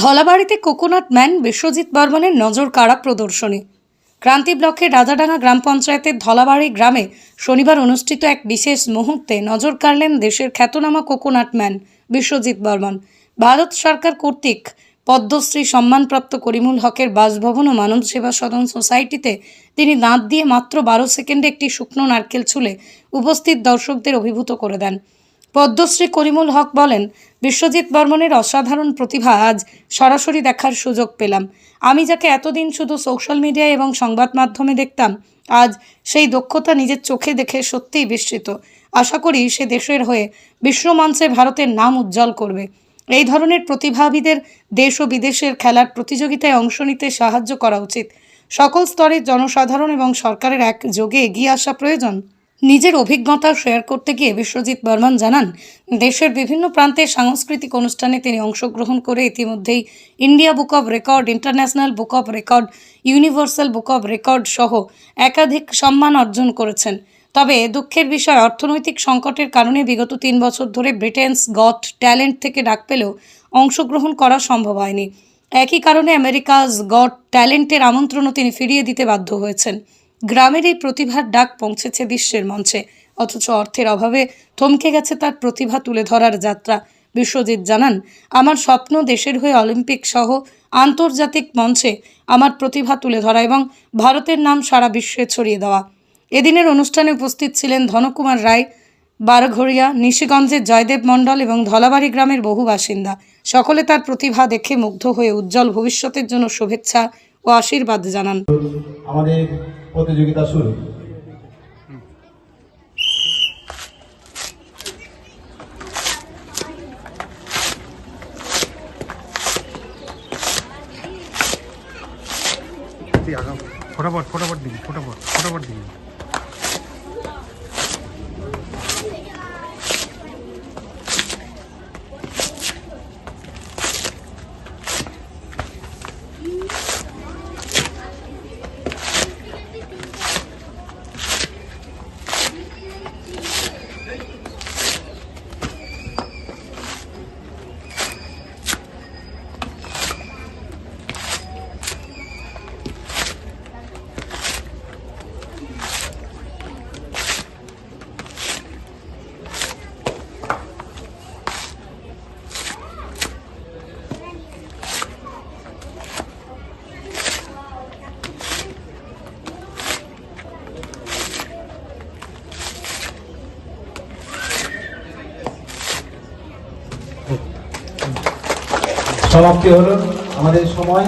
ধলাবাড়িতে coconut man Biswajit বর্মনের নজর কাড়া প্রদর্শনী। ক্রান্তি ব্লকের রাজাডাঙ্গা গ্রাম পঞ্চায়েতের ধলাবাড়ি গ্রামে শনিবার অনুষ্ঠিত এক বিশেষ মুহূর্তে নজর কাড়লেন দেশের খ্যাতনামা কোকোনাট ম্যান বিশ্বজিৎ বর্মন। ভারত সরকার কর্তৃক পদ্মশ্রী সম্মানপ্রাপ্ত করিমুল হকের বাসভবন ও মানব সেবা সদন সোসাইটিতে তিনি দাঁত দিয়ে মাত্র বারো সেকেন্ডে একটি শুকনো নারকেল ছুলে উপস্থিত দর্শকদের অভিভূত করে দেন। পদ্মশ্রী করিমুল হক বলেন, বিশ্বজিৎ বর্মনের অসাধারণ প্রতিভা আজ সরাসরি দেখার সুযোগ পেলাম। আমি যাকে এতদিন শুধু সোশ্যাল মিডিয়া এবং সংবাদ মাধ্যমে দেখতাম, আজ সেই দক্ষতা নিজের চোখে দেখে সত্যিই বিস্মিত আশা করি সে দেশের হয়ে বিশ্বমঞ্চে ভারতের নাম উজ্জ্বল করবে। এই ধরনের প্রতিভাবীদের দেশ ও বিদেশের খেলার প্রতিযোগিতায় অংশ নিতে সাহায্য করা উচিত। সকল স্তরের জনসাধারণ এবং সরকারের এক যোগে এগিয়ে আসা প্রয়োজন। নিজের অভিজ্ঞতা শেয়ার করতে গিয়ে বিশ্বজিৎ বর্মন জানান, দেশের বিভিন্ন প্রান্তে সাংস্কৃতিক অনুষ্ঠানে তিনি অংশগ্রহণ করে ইতিমধ্যেই India book of record, international book of record, universal book of record সহ একাধিক সম্মান অর্জন করেছেন। তবে দুঃখের বিষয়, অর্থনৈতিক সংকটের কারণে বিগত তিন বছর ধরে ব্রিটেন্স গট ট্যালেন্ট থেকে ডাক পেলেও অংশগ্রহণ করা সম্ভব হয়নি। একই কারণে আমেরিকাজ গট ট্যালেন্টের আমন্ত্রণও তিনি ফিরিয়ে দিতে বাধ্য হয়েছেন। গ্রামের এই প্রতিভার ডাক পৌঁছেছে বিশ্বের মঞ্চে। অথচ অর্থের অভাবে থমকে গেছে তার প্রতিভা তুলে ধরার যাত্রা। বিশ্বজিৎ জানান, আমার স্বপ্ন দেশের হয়ে অলিম্পিক সহ আন্তর্জাতিক মঞ্চে আমার প্রতিভা তুলে ধরা এবং ভারতের নাম সারা বিশ্বে ছড়িয়ে দেওয়া। এদিনের অনুষ্ঠানে উপস্থিত ছিলেন ধনকুমার রায়, বারঘড়িয়া, নিশিগঞ্জের জয়দেব মণ্ডল এবং ধলাবাড়ি গ্রামের বহু বাসিন্দা। সকলে তার প্রতিভা দেখে মুগ্ধ হয়ে উজ্জ্বল ভবিষ্যতের জন্য শুভেচ্ছা ও আশীর্বাদ জানান। আমাদের প্রতিযোগিতা শুরু। ফটাফট ফটাফট দিন ফটাফট ফটাফট দিবি। সমাপ্তি হলো। আমাদের সময়